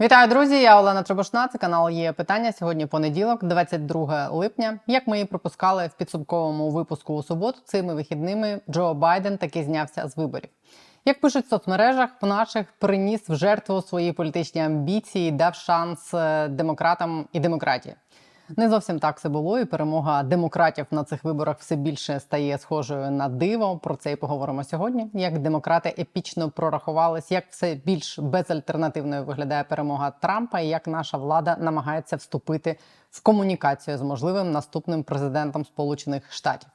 Вітаю, друзі! Я Олена Требушна. Це канал є питання. Сьогодні понеділок, 22 липня. Як ми і пропускали в підсумковому випуску у суботу, цими вихідними Джо Байден таки знявся з виборів. Як пишуть в соцмережах, в наших приніс в жертву свої політичні амбіції, дав шанс е, демократам і демократії. Не зовсім так все було, і перемога демократів на цих виборах все більше стає схожою на диво. Про це і поговоримо сьогодні. Як демократи епічно прорахувались, як все більш безальтернативною виглядає перемога Трампа, і як наша влада намагається вступити в комунікацію з можливим наступним президентом Сполучених Штатів.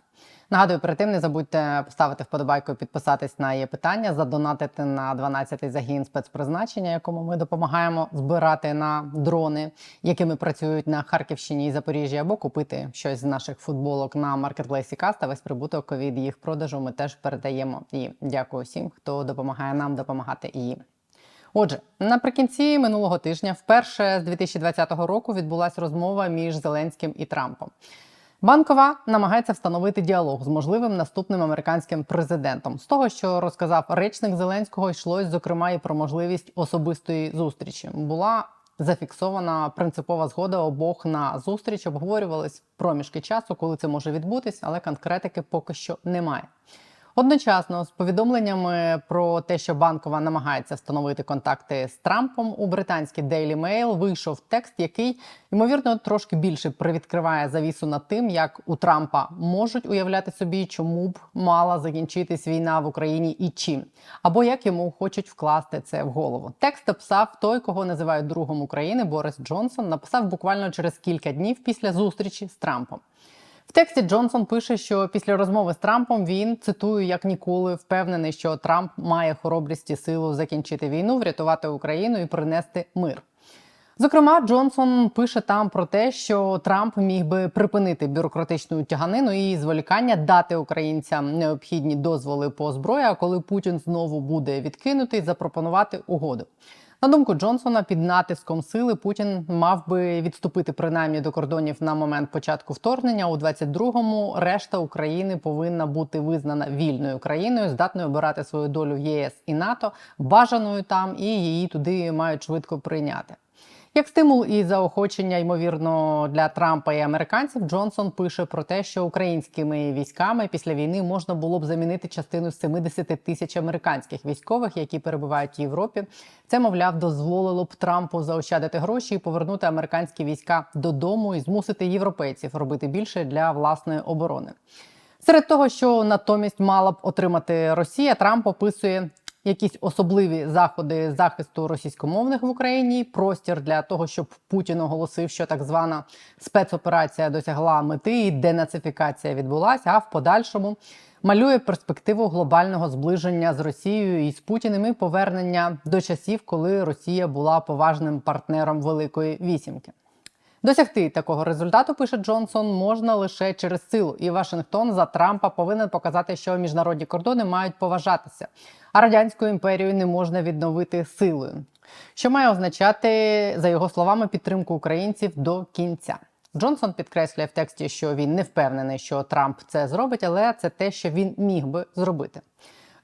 Нагадую, перед тим не забудьте поставити вподобайку, підписатись на її питання, задонатити на 12-й загін спецпризначення, якому ми допомагаємо збирати на дрони, якими працюють на Харківщині і Запоріжжі, або купити щось з наших футболок на маркетплейсі Каста. Весь прибуток від їх продажу ми теж передаємо. І дякую всім, хто допомагає нам допомагати їм. Отже, наприкінці минулого тижня, вперше з 2020 року, відбулася розмова між Зеленським і Трампом. Банкова намагається встановити діалог з можливим наступним американським президентом. З того, що розказав речник Зеленського, йшлось зокрема і про можливість особистої зустрічі. Була зафіксована принципова згода обох на зустріч. Обговорювались проміжки часу, коли це може відбутись, але конкретики поки що немає. Одночасно з повідомленнями про те, що банкова намагається встановити контакти з Трампом у британський Daily Mail вийшов текст, який ймовірно трошки більше привідкриває завісу над тим, як у Трампа можуть уявляти собі, чому б мала закінчитись війна в Україні і чим, або як йому хочуть вкласти це в голову. Текст описав той, кого називають другом України Борис Джонсон. Написав буквально через кілька днів після зустрічі з Трампом. В тексті Джонсон пише, що після розмови з Трампом він цитую як ніколи впевнений, що Трамп має хоробрість і силу закінчити війну, врятувати Україну і принести мир. Зокрема, Джонсон пише там про те, що Трамп міг би припинити бюрократичну тяганину і зволікання, дати українцям необхідні дозволи по зброї. А коли Путін знову буде відкинутий, запропонувати угоду. На думку Джонсона, під натиском сили Путін мав би відступити принаймні до кордонів на момент початку вторгнення. У 22-му решта України повинна бути визнана вільною країною, здатною обирати свою долю в ЄС і НАТО, бажаною там, і її туди мають швидко прийняти. Як стимул і заохочення, ймовірно, для Трампа і американців, Джонсон пише про те, що українськими військами після війни можна було б замінити частину з 70 тисяч американських військових, які перебувають в Європі. Це, мовляв, дозволило б Трампу заощадити гроші і повернути американські війська додому і змусити європейців робити більше для власної оборони. Серед того, що натомість мала б отримати Росія, Трамп описує якісь особливі заходи захисту російськомовних в Україні, простір для того, щоб Путін оголосив, що так звана спецоперація досягла мети і денацифікація відбулася. А в подальшому малює перспективу глобального зближення з Росією і з Путіним і повернення до часів, коли Росія була поважним партнером Великої Вісімки. Досягти такого результату, пише Джонсон, можна лише через силу, і Вашингтон за Трампа повинен показати, що міжнародні кордони мають поважатися, а радянську імперію не можна відновити силою, що має означати, за його словами, підтримку українців до кінця. Джонсон підкреслює в тексті, що він не впевнений, що Трамп це зробить, але це те, що він міг би зробити.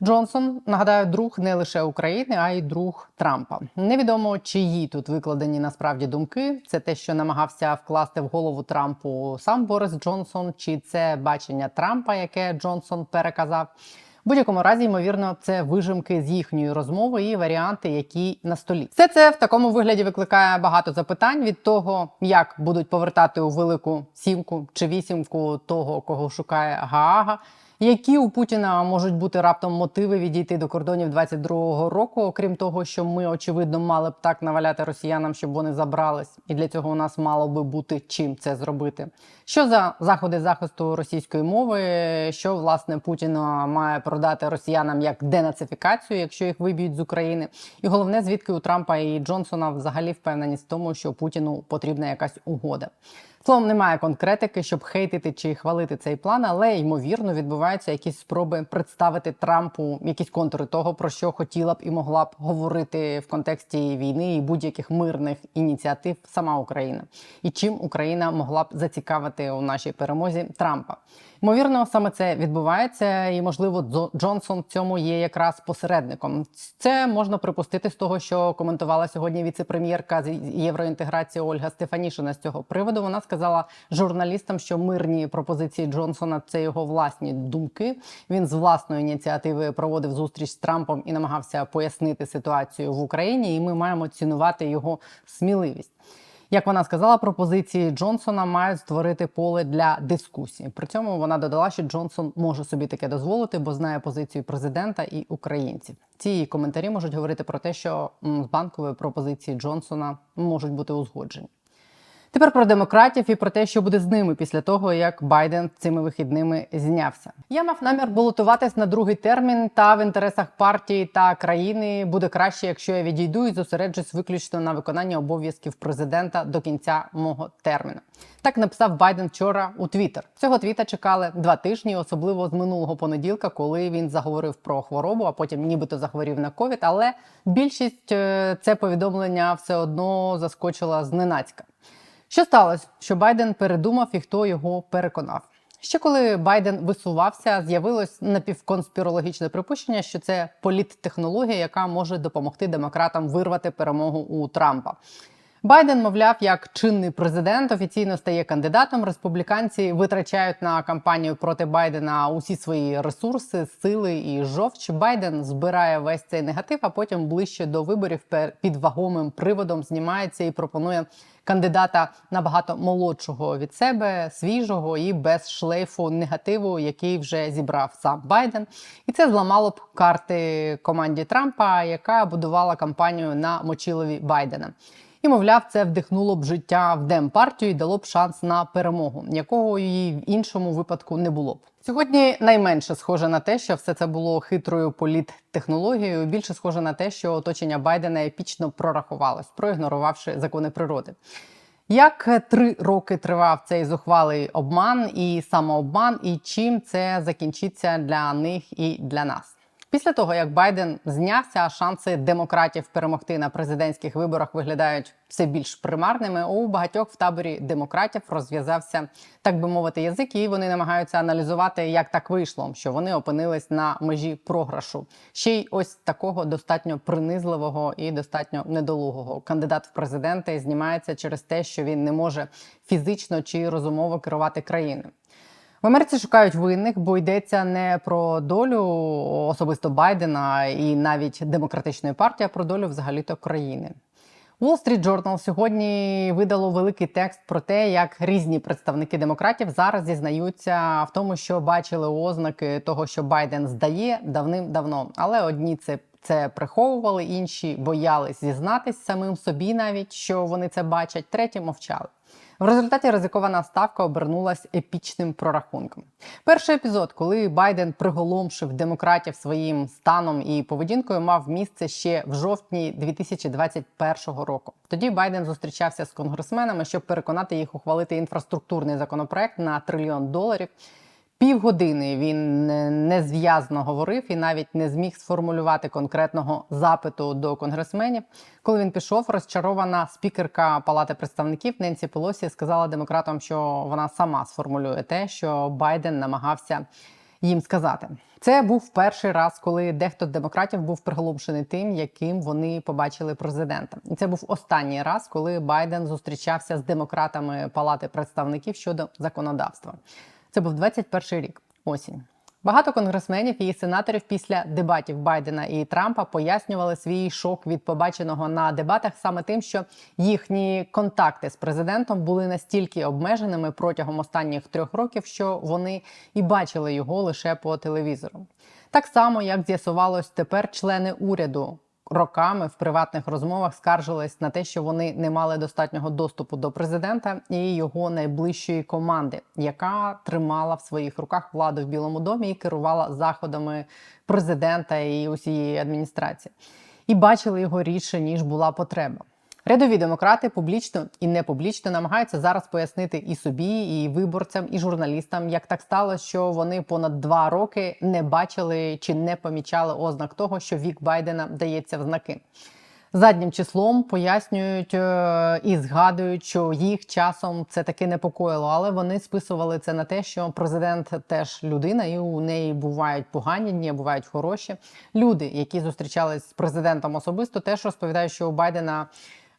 Джонсон нагадаю, друг не лише України, а й друг Трампа. Невідомо, чиї тут викладені насправді думки. Це те, що намагався вкласти в голову Трампу сам Борис Джонсон, чи це бачення Трампа, яке Джонсон переказав. В будь-якому разі, ймовірно, це вижимки з їхньої розмови і варіанти, які на столі. Все це в такому вигляді викликає багато запитань від того, як будуть повертати у велику сімку чи вісімку того, кого шукає Гаага. Які у Путіна можуть бути раптом мотиви відійти до кордонів 22-го року, окрім того, що ми очевидно мали б так наваляти росіянам, щоб вони забрались, і для цього у нас мало би бути чим це зробити? Що за заходи захисту російської мови? Що власне Путін має продати росіянам як денацифікацію, якщо їх виб'ють з України? І головне, звідки у Трампа і Джонсона взагалі впевненість в тому, що Путіну потрібна якась угода. Словом, немає конкретики, щоб хейтити чи хвалити цей план, але ймовірно відбуваються якісь спроби представити Трампу якісь контури того, про що хотіла б і могла б говорити в контексті війни і будь-яких мирних ініціатив сама Україна, і чим Україна могла б зацікавити у нашій перемозі Трампа. Ймовірно, саме це відбувається, і можливо, Джонсон в цьому є якраз посередником. Це можна припустити з того, що коментувала сьогодні віце-прем'єрка з євроінтеграції Ольга Стефанішина з цього приводу. Вона сказала журналістам, що мирні пропозиції Джонсона це його власні думки. Він з власної ініціативи проводив зустріч з Трампом і намагався пояснити ситуацію в Україні. І ми маємо цінувати його сміливість. Як вона сказала, пропозиції Джонсона мають створити поле для дискусії. При цьому вона додала, що Джонсон може собі таке дозволити, бо знає позицію президента і українців. Ці коментарі можуть говорити про те, що з банкової пропозиції Джонсона можуть бути узгоджені. Тепер про демократів і про те, що буде з ними після того, як Байден цими вихідними знявся. Я мав намір балотуватись на другий термін, та в інтересах партії та країни буде краще, якщо я відійду і зосереджусь виключно на виконанні обов'язків президента до кінця мого терміну. Так написав Байден вчора у Твіттер. Цього твіта чекали два тижні, особливо з минулого понеділка, коли він заговорив про хворобу, а потім нібито захворів на ковід. Але більшість е, це повідомлення все одно заскочила зненацька. Що сталося? Що Байден передумав і хто його переконав? Ще коли Байден висувався, з'явилось напівконспірологічне припущення, що це політтехнологія, яка може допомогти демократам вирвати перемогу у Трампа. Байден, мовляв, як чинний президент офіційно стає кандидатом. Республіканці витрачають на кампанію проти Байдена усі свої ресурси, сили і жовч. Байден збирає весь цей негатив, а потім ближче до виборів під вагомим приводом знімається і пропонує кандидата набагато молодшого від себе, свіжого і без шлейфу негативу, який вже зібрав сам Байден. І це зламало б карти команді Трампа, яка будувала кампанію на мочилові Байдена. І, мовляв, це вдихнуло б життя в демпартію і дало б шанс на перемогу, якого її в іншому випадку не було б. Сьогодні найменше схоже на те, що все це було хитрою політтехнологією. Більше схоже на те, що оточення Байдена епічно прорахувалось, проігнорувавши закони природи. Як три роки тривав цей зухвалий обман і самообман, і чим це закінчиться для них і для нас? Після того, як Байден знявся, шанси демократів перемогти на президентських виборах виглядають все більш примарними. У багатьох в таборі демократів розв'язався, так би мовити, язик, і вони намагаються аналізувати, як так вийшло, що вони опинились на межі програшу. Ще й ось такого достатньо принизливого і достатньо недолугого. Кандидат в президенти знімається через те, що він не може фізично чи розумово керувати країною. В Америці шукають винних, бо йдеться не про долю особисто Байдена і навіть демократичної партії, а про долю взагалі-то країни. Wall Street Journal сьогодні видало великий текст про те, як різні представники демократів зараз зізнаються в тому, що бачили ознаки того, що Байден здає давним-давно. Але одні це це приховували, інші боялись зізнатись самим собі, навіть що вони це бачать, треті мовчали. В результаті ризикована ставка обернулась епічним прорахунком. Перший епізод, коли Байден приголомшив демократів своїм станом і поведінкою, мав місце ще в жовтні 2021 року. Тоді Байден зустрічався з конгресменами, щоб переконати їх ухвалити інфраструктурний законопроект на трильйон доларів. Півгодини він незв'язно говорив і навіть не зміг сформулювати конкретного запиту до конгресменів. Коли він пішов, розчарована спікерка Палати представників Ненсі Пелосі сказала демократам, що вона сама сформулює те, що Байден намагався їм сказати. Це був перший раз, коли дехто з демократів був приголомшений тим, яким вони побачили президента. І це був останній раз, коли Байден зустрічався з демократами Палати представників щодо законодавства. Це був 21 рік, осінь. Багато конгресменів і сенаторів після дебатів Байдена і Трампа пояснювали свій шок від побаченого на дебатах саме тим, що їхні контакти з президентом були настільки обмеженими протягом останніх трьох років, що вони і бачили його лише по телевізору. Так само, як з'ясувалось тепер, члени уряду роками в приватних розмовах скаржились на те, що вони не мали достатнього доступу до президента і його найближчої команди, яка тримала в своїх руках владу в Білому домі і керувала заходами президента і усієї адміністрації, і бачили його рідше ніж була потреба. Рядові демократи публічно і не публічно намагаються зараз пояснити і собі, і виборцям, і журналістам, як так сталося, що вони понад два роки не бачили чи не помічали ознак того, що вік Байдена дається в знаки. заднім числом пояснюють е, і згадують, що їх часом це таки непокоїло, але вони списували це на те, що президент теж людина, і у неї бувають погані дні, бувають хороші. Люди, які зустрічались з президентом особисто, теж розповідають, що у Байдена.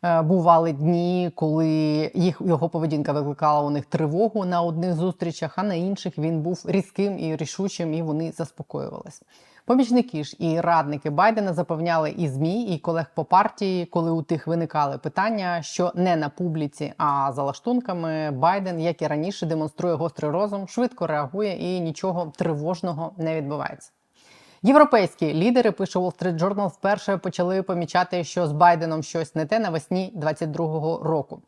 Е, Бували дні, коли їх його поведінка викликала у них тривогу на одних зустрічах, а на інших він був різким і рішучим, і вони заспокоювалися. Помічники ж і радники Байдена запевняли і змі, і колег по партії, коли у тих виникали питання, що не на публіці, а за лаштунками Байден, як і раніше, демонструє гострий розум, швидко реагує і нічого тривожного не відбувається. Європейські лідери, пише Wall Street Journal, вперше почали помічати, що з Байденом щось не те навесні 22-го року.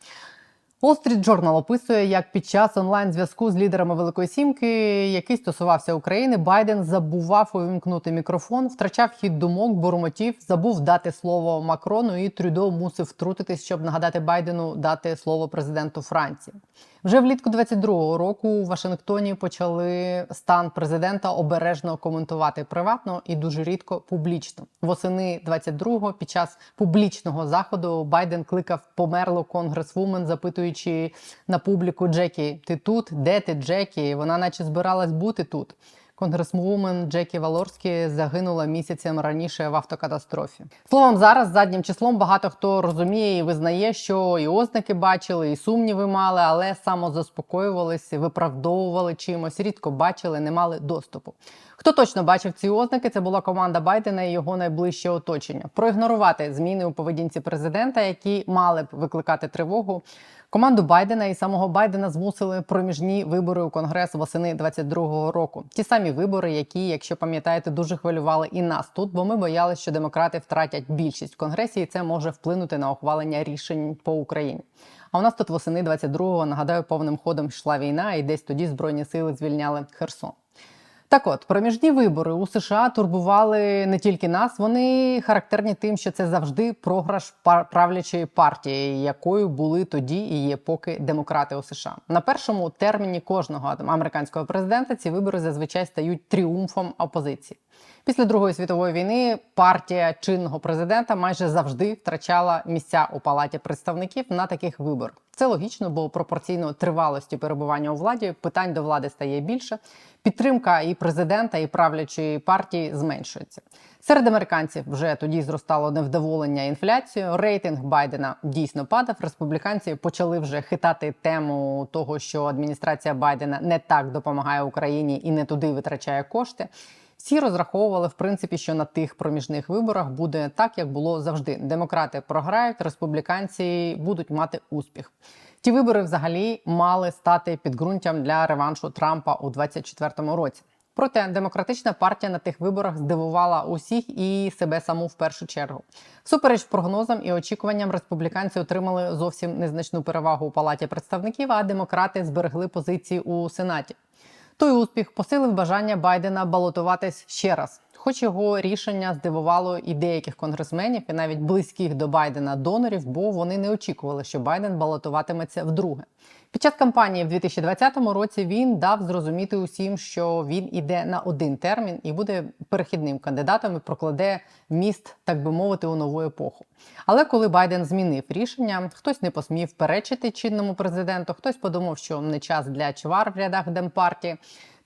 Wall Street Journal описує, як під час онлайн-зв'язку з лідерами Великої Сімки, який стосувався України, Байден забував увімкнути мікрофон, втрачав хід думок, бурмотів, забув дати слово Макрону, і Трюдо мусив втрутитись, щоб нагадати Байдену дати слово президенту Франції. Вже влітку 22-го року у Вашингтоні почали стан президента обережно коментувати приватно і дуже рідко публічно. Восени 22-го під час публічного заходу Байден кликав померло конгресвумен, запитуючи на публіку Джекі: Ти тут? Де ти, Джекі? Вона наче збиралась бути тут. Конгресвумен Джекі Валорські загинула місяцем раніше в автокатастрофі. Словом, зараз заднім числом багато хто розуміє і визнає, що і ознаки бачили, і сумніви мали, але самозаспокоювалися, виправдовували чимось, рідко бачили, не мали доступу. Хто точно бачив ці ознаки? Це була команда Байдена і його найближче оточення. Проігнорувати зміни у поведінці президента, які мали б викликати тривогу. Команду Байдена і самого Байдена змусили проміжні вибори у Конгрес восени 22-го року. Ті самі вибори, які, якщо пам'ятаєте, дуже хвилювали і нас тут, бо ми боялися, що демократи втратять більшість в конгресі, і це може вплинути на ухвалення рішень по Україні. А у нас тут восени 22-го, нагадаю, повним ходом йшла війна, і десь тоді збройні сили звільняли Херсон. Так от, проміжні вибори у США турбували не тільки нас, вони характерні тим, що це завжди програш правлячої партії, якою були тоді і є поки демократи у США. На першому терміні кожного американського президента ці вибори зазвичай стають тріумфом опозиції. Після Другої світової війни партія чинного президента майже завжди втрачала місця у палаті представників на таких виборах. Це логічно, бо пропорційно тривалості перебування у владі питань до влади стає більше. Підтримка і президента, і правлячої партії зменшується. Серед американців вже тоді зростало невдоволення інфляцією. Рейтинг Байдена дійсно падав. Республіканці почали вже хитати тему того, що адміністрація Байдена не так допомагає Україні і не туди витрачає кошти. Всі розраховували, в принципі, що на тих проміжних виборах буде так, як було завжди. Демократи програють, республіканці будуть мати успіх. Ті вибори взагалі мали стати підґрунтям для реваншу Трампа у 2024 році. Проте демократична партія на тих виборах здивувала усіх і себе саму в першу чергу. Всупереч прогнозам і очікуванням, республіканці отримали зовсім незначну перевагу у палаті представників, а демократи зберегли позиції у сенаті. Той успіх посилив бажання Байдена балотуватись ще раз. Хоч його рішення здивувало і деяких конгресменів, і навіть близьких до Байдена донорів, бо вони не очікували, що Байден балотуватиметься вдруге. Під час кампанії в 2020 році він дав зрозуміти усім, що він іде на один термін і буде перехідним кандидатом і прокладе міст, так би мовити, у нову епоху. Але коли Байден змінив рішення, хтось не посмів перечити чинному президенту, хтось подумав, що не час для чвар в рядах демпартії.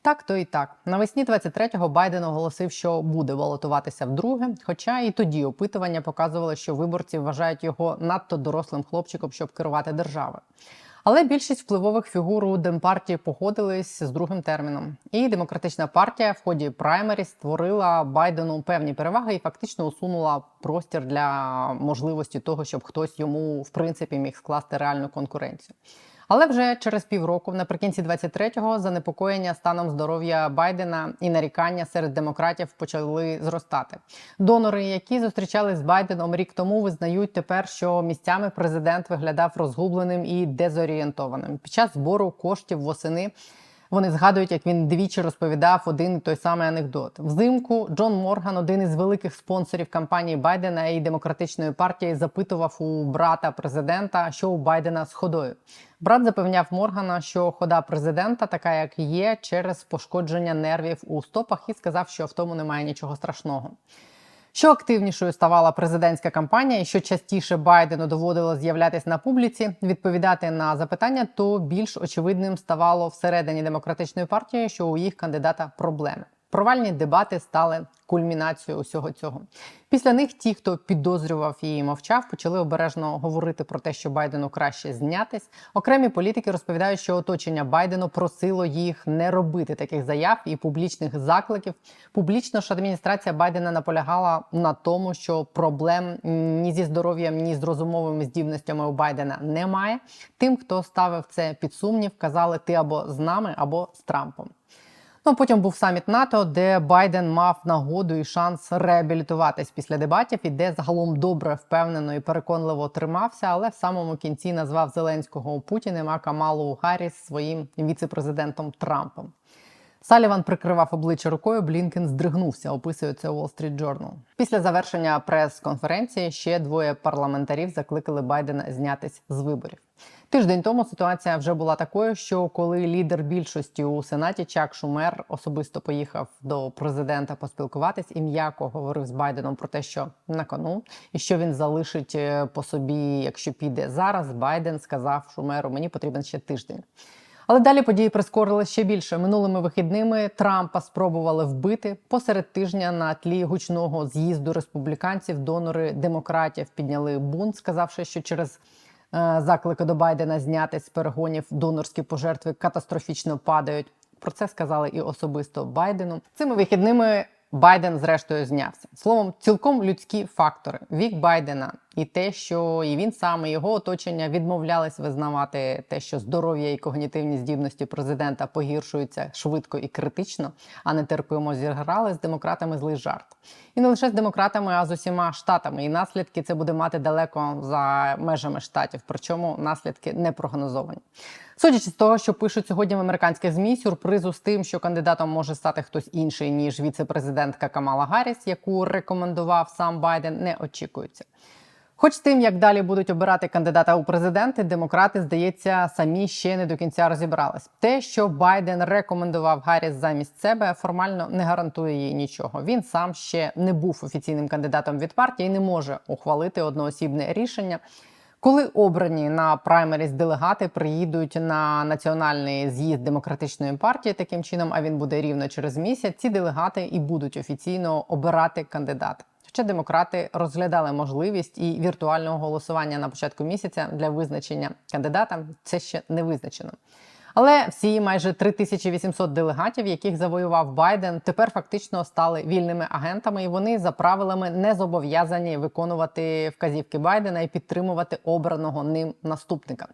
Так, то і так. Навесні 23-го Байден оголосив, що буде балотуватися вдруге. Хоча і тоді опитування показували, що виборці вважають його надто дорослим хлопчиком, щоб керувати державою. Але більшість впливових фігур у Демпартії погодились з другим терміном. І демократична партія в ході праймері створила Байдену певні переваги і фактично усунула простір для можливості того, щоб хтось йому в принципі міг скласти реальну конкуренцію. Але вже через півроку, наприкінці 23-го, занепокоєння станом здоров'я Байдена і нарікання серед демократів почали зростати. Донори, які зустрічались з Байденом рік тому, визнають тепер, що місцями президент виглядав розгубленим і дезорієнтованим. Під час збору коштів восени. Вони згадують, як він двічі розповідав один і той самий анекдот. Взимку Джон Морган, один із великих спонсорів кампанії Байдена і демократичної партії, запитував у брата президента, що у Байдена з ходою. Брат запевняв Моргана, що хода президента така, як є, через пошкодження нервів у стопах, і сказав, що в тому немає нічого страшного. Що активнішою ставала президентська кампанія, і що частіше Байдену доводило з'являтися на публіці, відповідати на запитання, то більш очевидним ставало всередині демократичної партії, що у їх кандидата проблеми. Провальні дебати стали кульмінацією усього цього. Після них ті, хто підозрював і мовчав, почали обережно говорити про те, що Байдену краще знятись. Окремі політики розповідають, що оточення Байдену просило їх не робити таких заяв і публічних закликів. Публічно ж адміністрація Байдена наполягала на тому, що проблем ні зі здоров'ям, ні з розумовими здібностями у Байдена немає. Тим, хто ставив це під сумнів, казали ти або з нами, або з Трампом. Ну, потім був саміт НАТО, де Байден мав нагоду і шанс реабілітуватись після дебатів, і де загалом добре, впевнено і переконливо тримався, але в самому кінці назвав Зеленського Путіним, а Камалу Гарріс своїм віце-президентом Трампом. Саліван прикривав обличчя рукою. Блінкен здригнувся. Описує це Wall Street Journal. Після завершення прес-конференції ще двоє парламентарів закликали Байдена знятись з виборів. Тиждень тому ситуація вже була такою, що коли лідер більшості у сенаті Чак Шумер особисто поїхав до президента поспілкуватись і м'яко говорив з Байденом про те, що на кону, і що він залишить е, по собі, якщо піде зараз. Байден сказав Шумеру: мені потрібен ще тиждень. Але далі події прискорили ще більше. Минулими вихідними Трампа спробували вбити посеред тижня на тлі гучного з'їзду республіканців. Донори демократів підняли бунт, сказавши, що через е, заклики до Байдена зняти з перегонів донорські пожертви катастрофічно падають. Про це сказали і особисто Байдену. Цими вихідними Байден, зрештою, знявся. Словом, цілком людські фактори. Вік Байдена і те, що і він сам, і його оточення відмовлялись визнавати те, що здоров'я і когнітивні здібності президента погіршуються швидко і критично, а не терпимо зіграли з демократами злий жарт. І не лише з демократами, а з усіма штатами. І наслідки це буде мати далеко за межами штатів. Причому наслідки не прогнозовані. Судячи з того, що пишуть сьогодні в американських змі, сюрпризу з тим, що кандидатом може стати хтось інший ніж віце-президентка Камала Гарріс, яку рекомендував сам Байден, не очікується. Хоч тим, як далі будуть обирати кандидата у президенти, демократи, здається, самі ще не до кінця розібрались. Те, що Байден рекомендував Гарріс замість себе, формально не гарантує їй нічого. Він сам ще не був офіційним кандидатом від партії і не може ухвалити одноосібне рішення. Коли обрані на праймеріс делегати приїдуть на національний з'їзд демократичної партії, таким чином, а він буде рівно через місяць. Ці делегати і будуть офіційно обирати кандидата. Хоча демократи розглядали можливість і віртуального голосування на початку місяця для визначення кандидата, це ще не визначено. Але всі майже 3800 делегатів, яких завоював Байден, тепер фактично стали вільними агентами, і вони за правилами не зобов'язані виконувати вказівки Байдена і підтримувати обраного ним наступника.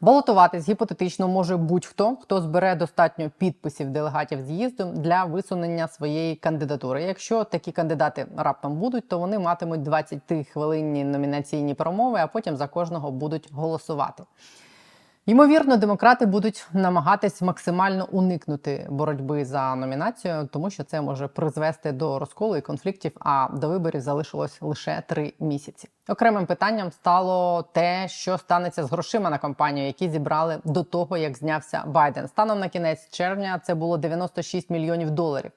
Балотуватись гіпотетично може будь-хто, хто збере достатньо підписів делегатів з'їзду для висунення своєї кандидатури. Якщо такі кандидати раптом будуть, то вони матимуть 23 хвилинні номінаційні промови, а потім за кожного будуть голосувати. Ймовірно, демократи будуть намагатись максимально уникнути боротьби за номінацію, тому що це може призвести до розколу і конфліктів. А до виборів залишилось лише три місяці. Окремим питанням стало те, що станеться з грошима на кампанію, які зібрали до того, як знявся Байден. Станом на кінець червня це було 96 мільйонів доларів.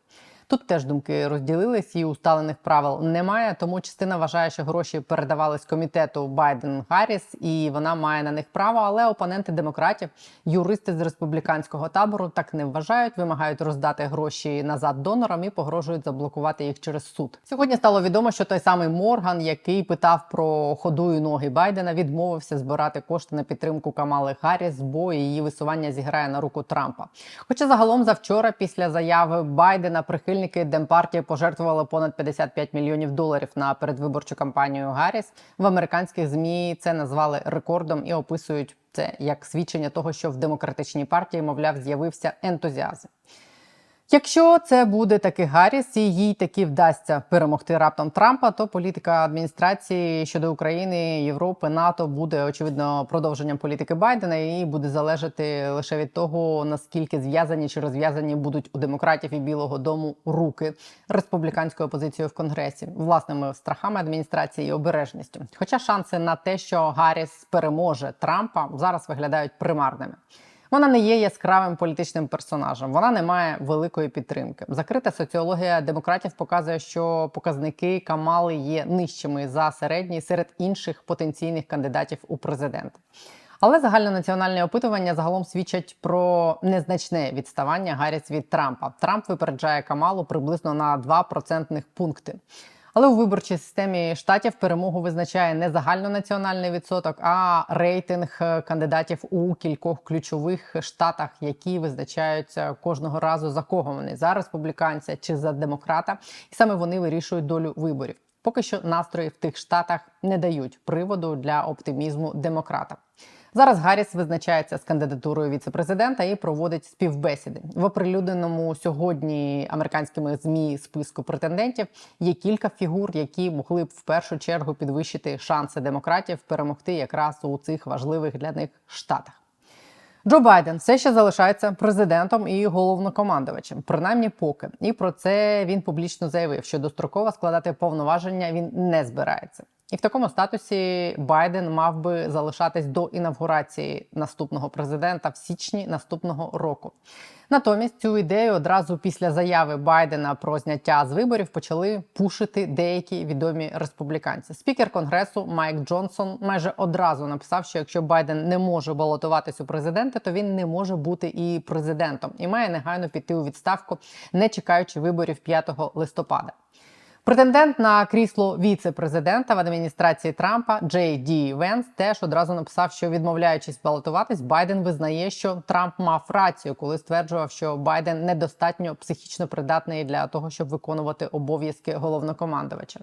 Тут теж думки розділились і усталених правил немає. Тому частина вважає, що гроші передавались комітету Байден Гарріс, і вона має на них право. Але опоненти демократів, юристи з республіканського табору, так не вважають, вимагають роздати гроші назад донорам і погрожують заблокувати їх через суд. Сьогодні стало відомо, що той самий Морган, який питав про ходу і ноги Байдена, відмовився збирати кошти на підтримку Камали Гарріс, бо її висування зіграє на руку Трампа. Хоча загалом завчора, після заяви Байдена, прихильні прихильники Демпартії пожертвували понад 55 мільйонів доларів на передвиборчу кампанію Гарріс. В американських змі це назвали рекордом і описують це як свідчення того, що в демократичній партії, мовляв, з'явився ентузіазм. Якщо це буде таки Гарріс і їй таки вдасться перемогти раптом Трампа, то політика адміністрації щодо України, Європи, НАТО буде очевидно продовженням політики Байдена і буде залежати лише від того наскільки зв'язані чи розв'язані будуть у демократів і Білого Дому руки республіканської опозиції в Конгресі, власними страхами адміністрації і обережністю. Хоча шанси на те, що Гарріс переможе Трампа, зараз виглядають примарними. Вона не є яскравим політичним персонажем, вона не має великої підтримки. Закрита соціологія демократів показує, що показники Камали є нижчими за середній серед інших потенційних кандидатів у президенти. Але загальнонаціональні опитування загалом свідчать про незначне відставання Гарріс від Трампа. Трамп випереджає Камалу приблизно на 2 процентних пункти. Але у виборчій системі штатів перемогу визначає не загальнонаціональний відсоток, а рейтинг е, кандидатів у кількох ключових штатах, які визначаються кожного разу за кого вони за республіканця чи за демократа, і саме вони вирішують долю виборів. Поки що настрої в тих штатах не дають приводу для оптимізму демократа. Зараз Гарріс визначається з кандидатурою віцепрезидента і проводить співбесіди в оприлюдненому сьогодні американськими змі списку претендентів. Є кілька фігур, які могли б в першу чергу підвищити шанси демократів перемогти якраз у цих важливих для них штатах. Джо Байден все ще залишається президентом і головнокомандувачем, принаймні поки. І про це він публічно заявив, що достроково складати повноваження він не збирається. І в такому статусі Байден мав би залишатись до інавгурації наступного президента в січні наступного року. Натомість цю ідею одразу після заяви Байдена про зняття з виборів почали пушити деякі відомі республіканці. Спікер конгресу Майк Джонсон майже одразу написав, що якщо Байден не може балотуватись у президенти, то він не може бути і президентом і має негайно піти у відставку, не чекаючи виборів 5 листопада. Претендент на крісло віце-президента в адміністрації Трампа Джей Ді Венс теж одразу написав, що відмовляючись балотуватись, Байден визнає, що Трамп мав рацію, коли стверджував, що Байден недостатньо психічно придатний для того, щоб виконувати обов'язки головнокомандувача.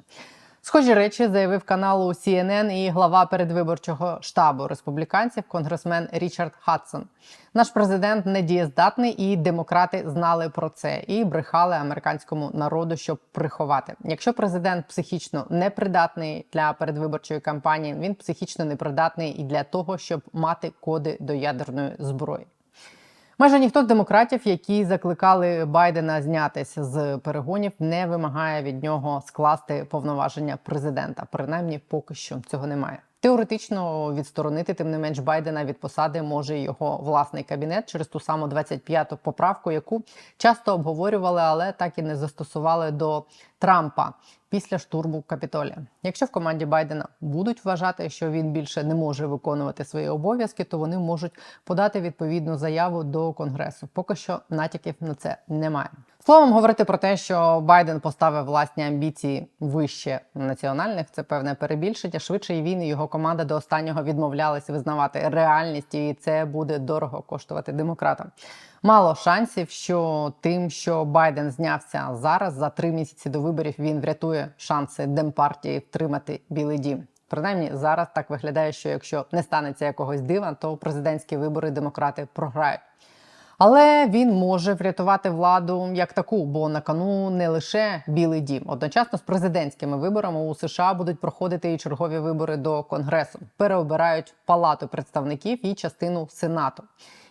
Схожі речі заявив каналу CNN і глава передвиборчого штабу республіканців, конгресмен Річард Хадсон. Наш президент недієздатний, і демократи знали про це і брехали американському народу, щоб приховати. Якщо президент психічно непридатний для передвиборчої кампанії, він психічно непридатний і для того, щоб мати коди до ядерної зброї. Майже ніхто з демократів, які закликали Байдена знятися з перегонів, не вимагає від нього скласти повноваження президента. Принаймні, поки що цього немає. Теоретично відсторонити тим не менш Байдена від посади може його власний кабінет через ту саму 25-ту поправку, яку часто обговорювали, але так і не застосували до Трампа після штурму Капітолія. Якщо в команді Байдена будуть вважати, що він більше не може виконувати свої обов'язки, то вони можуть подати відповідну заяву до конгресу. Поки що натяків на це немає. Словом, говорити про те, що Байден поставив власні амбіції вище національних, це певне перебільшення. Швидше і він і його команда до останнього відмовлялися визнавати реальність, і це буде дорого коштувати демократам. Мало шансів, що тим, що Байден знявся зараз за три місяці до виборів, він врятує шанси демпартії втримати Білий Дім. Принаймні зараз так виглядає, що якщо не станеться якогось дива, то президентські вибори демократи програють. Але він може врятувати владу як таку, бо на кону не лише Білий Дім. Одночасно з президентськими виборами у США будуть проходити і чергові вибори до Конгресу. Переобирають палату представників і частину сенату.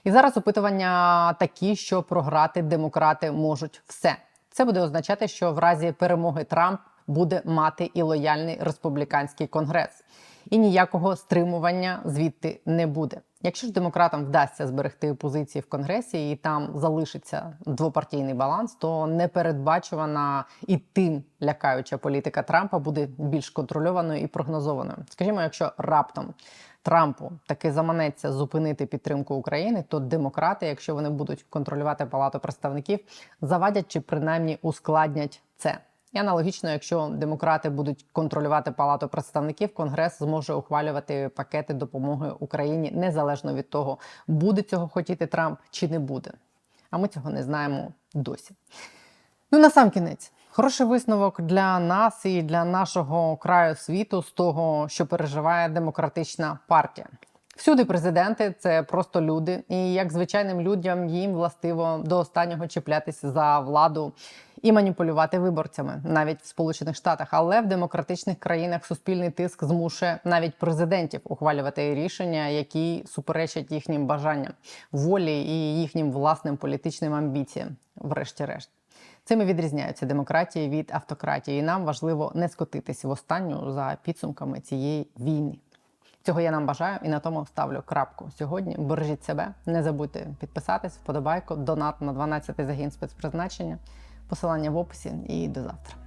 І зараз опитування такі, що програти демократи можуть все. Це буде означати, що в разі перемоги Трамп буде мати і лояльний республіканський конгрес, і ніякого стримування звідти не буде. Якщо ж демократам вдасться зберегти позиції в конгресі і там залишиться двопартійний баланс, то непередбачувана і тим лякаюча політика Трампа буде більш контрольованою і прогнозованою. Скажімо, якщо раптом Трампу таки заманеться зупинити підтримку України, то демократи, якщо вони будуть контролювати палату представників, завадять чи принаймні ускладнять це. І аналогічно, якщо демократи будуть контролювати палату представників, конгрес зможе ухвалювати пакети допомоги Україні незалежно від того, буде цього хотіти Трамп чи не буде. А ми цього не знаємо досі. Ну на сам кінець. Хороший висновок для нас і для нашого краю світу з того, що переживає демократична партія. Всюди президенти це просто люди, і як звичайним людям їм властиво до останнього чіплятися за владу і маніпулювати виборцями навіть в Сполучених Штатах. Але в демократичних країнах суспільний тиск змушує навіть президентів ухвалювати рішення, які суперечать їхнім бажанням, волі і їхнім власним політичним амбіціям, врешті-решт. Цими відрізняються демократії від автократії. І Нам важливо не скотитися в останню за підсумками цієї війни. Цього я нам бажаю і на тому ставлю крапку сьогодні. Бережіть себе, не забудьте підписатись, вподобайку, донат на 12 загін спецпризначення. Посилання в описі і до завтра.